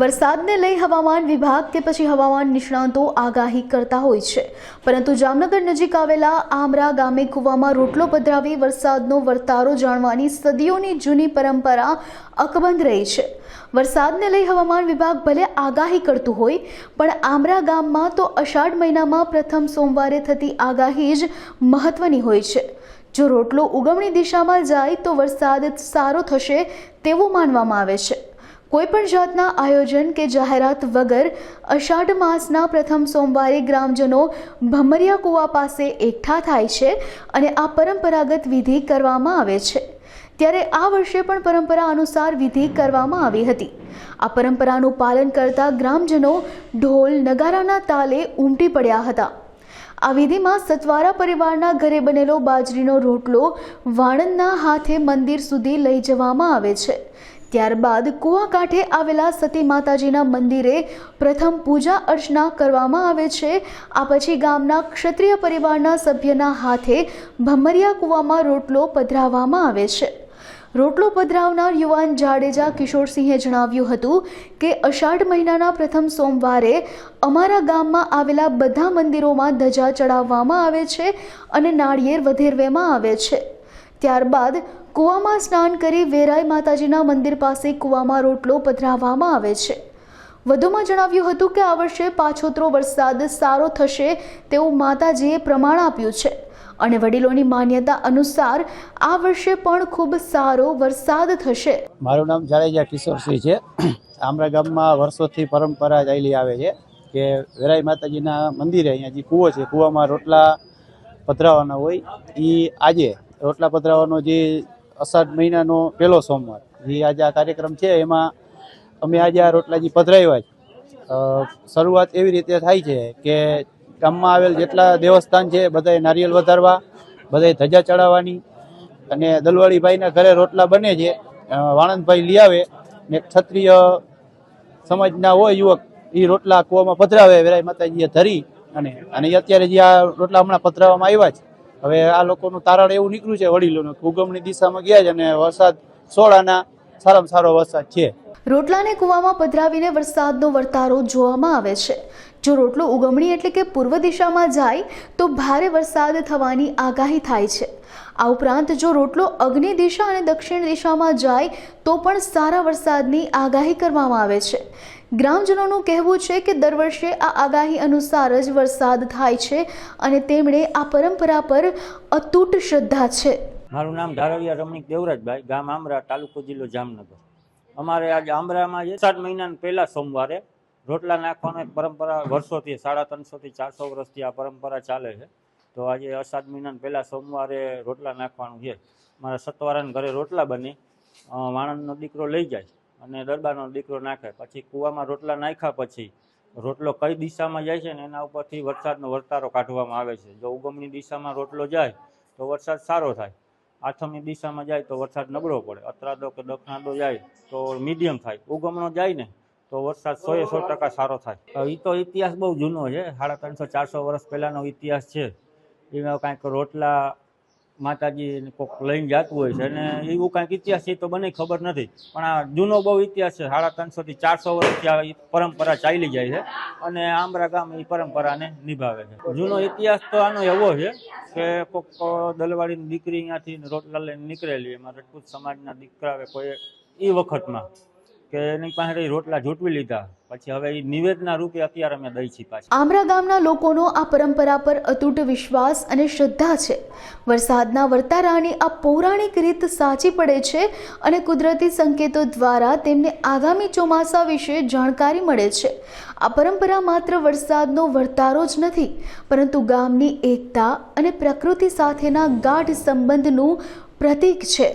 વરસાદને લઈ હવામાન વિભાગ કે પછી હવામાન નિષ્ણાંતો આગાહી કરતા હોય છે. પરંતુ જામનગર નજીક આવેલા આમરા ગામે કૂવામાં રોટલો પધરાવી વરસાદનો વર્તારો જાણવાની સદીઓની જૂની પરંપરા અકબંધ રહી છે. વરસાદને લઈ હવામાન વિભાગ ભલે આગાહી કરતું હોય, પણ આમરા ગામમાં તો અષાઢ મહિનામાં પ્રથમ સોમવારે થતી આગાહી જ મહત્વની હોય છે. જો રોટલો ઉગમણી દિશામાં જાય તો વરસાદ સારો થશે તેવું માનવામાં આવે છે. કોઈપણ જાતના આયોજન કે જાહેરાત વગર અષાઢ માસના પ્રથમ સોમવારે ગ્રામજનો ભમરિયા કુવા પાસે એકઠા થાય છે અને આ પરંપરાગત વિધિ કરવામાં આવે છે. ત્યારે આ વર્ષે પણ પરંપરા અનુસાર વિધિ કરવામાં આવી હતી. આ પરંપરાનું પાલન કરતા ગ્રામજનો ઢોલ નગારાના તાલે ઉમટી પડ્યા હતા. આ વિધિમાં સતવારા પરિવારના ઘરે બનેલો બાજરીનો રોટલો વાણંદના હાથે મંદિર સુધી લઈ જવામાં આવે છે. ત્યારબાદ કુવા કાંઠે આવેલા સતી માતાજીના મંદિરે પ્રથમ પૂજા અર્ચના કરવામાં આવે છે. આ પછી ગામના ક્ષત્રિય પરિવારના સભ્યના હાથે ભમરિયા કૂવામાં રોટલો પધરાવવામાં આવે છે. રોટલો પધરાવનાર યુવાન જાડેજા કિશોરસિંહે જણાવ્યું હતું કે, અષાઢ મહિનાના પ્રથમ સોમવારે અમારા ગામમાં આવેલા બધા મંદિરોમાં ધજા ચડાવવામાં આવે છે અને નાળિયેર વધેરવામાં આવે છે. ત્યારબાદ કૂવામાં સ્નાન કરી વેરાઈ માતાજીના મંદિર પાસે કૂવામાં રોટલો પધરાવવામાં આવે છે. વધુમાં જણાવ્યું હતું કે આ વર્ષે પાછોતરો વરસાદ સારો થશે તેવું માતાજીએ પ્રમાણ આપ્યું છે. અને વડીલોની માન્યતા અનુસાર આ વર્ષે પણ ખૂબ સારો વરસાદ થશે. મારું નામ જાડેજા કિશોરસિંહ છે. આમરા ગામમાં વર્ષોથી પરંપરા ચાલી આવે છે કે વેરાઈ માતાજીના મંદિરે અહીંયા જે કૂવો છે, કૂવામાં રોટલા પધરાવાના હોય એ આજે રોટલા પધરાવાનો જે અષાઢ મહિનાનો પહેલો સોમવાર. જે આજે આ કાર્યક્રમ છે, એમાં અમે આજે આ રોટલા જે પધરાવ્યા છે. શરૂઆત એવી રીતે થાય છે કે ગામમાં આવેલ જેટલા દેવસ્થાન છે, બધાએ નારિયેલ વધારવા, બધાએ ધજા ચડાવવાની અને દલવાડીભાઈના ઘરે રોટલા બને છે વાણંદભાઈ લઈ આવે ને ક્ષત્રિય સમાજના હોય યુવક એ રોટલા કૂવામાં પધરાવે, વેરાય માતાજીએ ધરી અને અને અત્યારે જે આ રોટલા હમણાં પધરાવવામાં આવ્યા છે હવે આ લોકોનું તારણ એવું નીકળ્યું છે વડીલોનું ઉગમની દિશામાં ગયા છે અને વરસાદ સોળાના સારામાં સારો વરસાદ છે. રોટલાને કૂવામાં પધરાવીને વરસાદનો વર્તારો જોવામાં આવે છે. જો રોટલો ઉગમણી એટલે કે પૂર્વ દિશામાં જાય, તો ભારે વરસાદ થવાની આગાહી થાય છે. આ ઉપરાંત જો રોટલો અગ્નિ દિશા અને દક્ષિણ દિશામાં જાય, તો પણ સારા વરસાદની આગાહી કરવામાં આવે છે. ગ્રામજનોનું કહેવું છે કે દર વર્ષે આ આગાહી અનુસાર જ વરસાદ થાય છે અને તેમણે આ પરંપરા પર અતૂટ શ્રદ્ધા છે. મારું નામ ધારવિયા રમણીક દેવરાજભાઈ, ગામ આમરા, તાલુકો જિલ્લો જામનગર. અમારે આજે આમરામાં સાત મહિનાના પહેલા સોમવારે રોટલા નાખવાનો એક પરંપરા વર્ષોથી, સાડા ત્રણસોથી ચારસો વર્ષથી આ પરંપરા ચાલે છે. તો આજે અષાઢ મહિનાના પહેલા સોમવારે રોટલા નાખવાનું છે. મારા સતવારાના ઘરે રોટલા બની. વાણંદનો દીકરો લઈ જાય. અને દરબારનો દીકરો નાખે. પછી કૂવામાં રોટલા નાખ્યા પછી રોટલો કઈ દિશામાં જાય છે ને એના ઉપરથી વરસાદનો વર્તારો કાઢવામાં આવે છે. જો ઉગમની દિશામાં રોટલો જાય તો વરસાદ સારો થાય. આથમની દિશામાં જાય તો વરસાદ નબળો પડે. અત્રાદો કે દક્ષિણાદો જાય તો મીડિયમ થાય. ઉગમનો જાય ને તો વરસાદ સો એ સો ટકા સારો થાય. એ તો ઇતિહાસ બહુ જૂનો છે. સાડા ત્રણસો ચારસો વર્ષ પહેલાંનો ઇતિહાસ છે. એમાં કાંઈક રોટલા માતાજી કોઈક લઈને જતું હોય છે અને એવું કાંઈક ઇતિહાસ એ તો મને ખબર નથી. પણ આ જૂનો બહુ ઇતિહાસ છે, સાડા ત્રણસોથી ચારસો વર્ષથી આ પરંપરા ચાલી જાય છે અને આંબરા ગામ એ પરંપરાને નિભાવે છે. જૂનો ઇતિહાસ તો આનો એવો છે કે કોઈક દલવાડીની દીકરી અહીંયાથી રોટલા લઈને નીકળેલી, એમાં રજપૂત સમાજના દીકરાએ કોઈ એ વખતમાં કે એની પાસે રોટલા ઝૂંટવી લીધા. પછી હવે નિવેદના રૂપે અત્યારે અમે દઈ છીએ પાછી. આમરા ગામના લોકોનો આ પરંપરા પર અતૂટ વિશ્વાસ અને શ્રદ્ધા છે. વરસાદના વર્તારાની આ પૌરાણિક રીત સાચી પડે છે અને કુદરતી સંકેતો દ્વારા તેમને આગામી ચોમાસા વિશે જાણકારી મળે છે. આ પરંપરા માત્ર વરસાદનો વર્તારો જ નથી, પરંતુ ગામની એકતા અને પ્રકૃતિ સાથેના ગાઢ સંબંધનું પ્રતીક છે.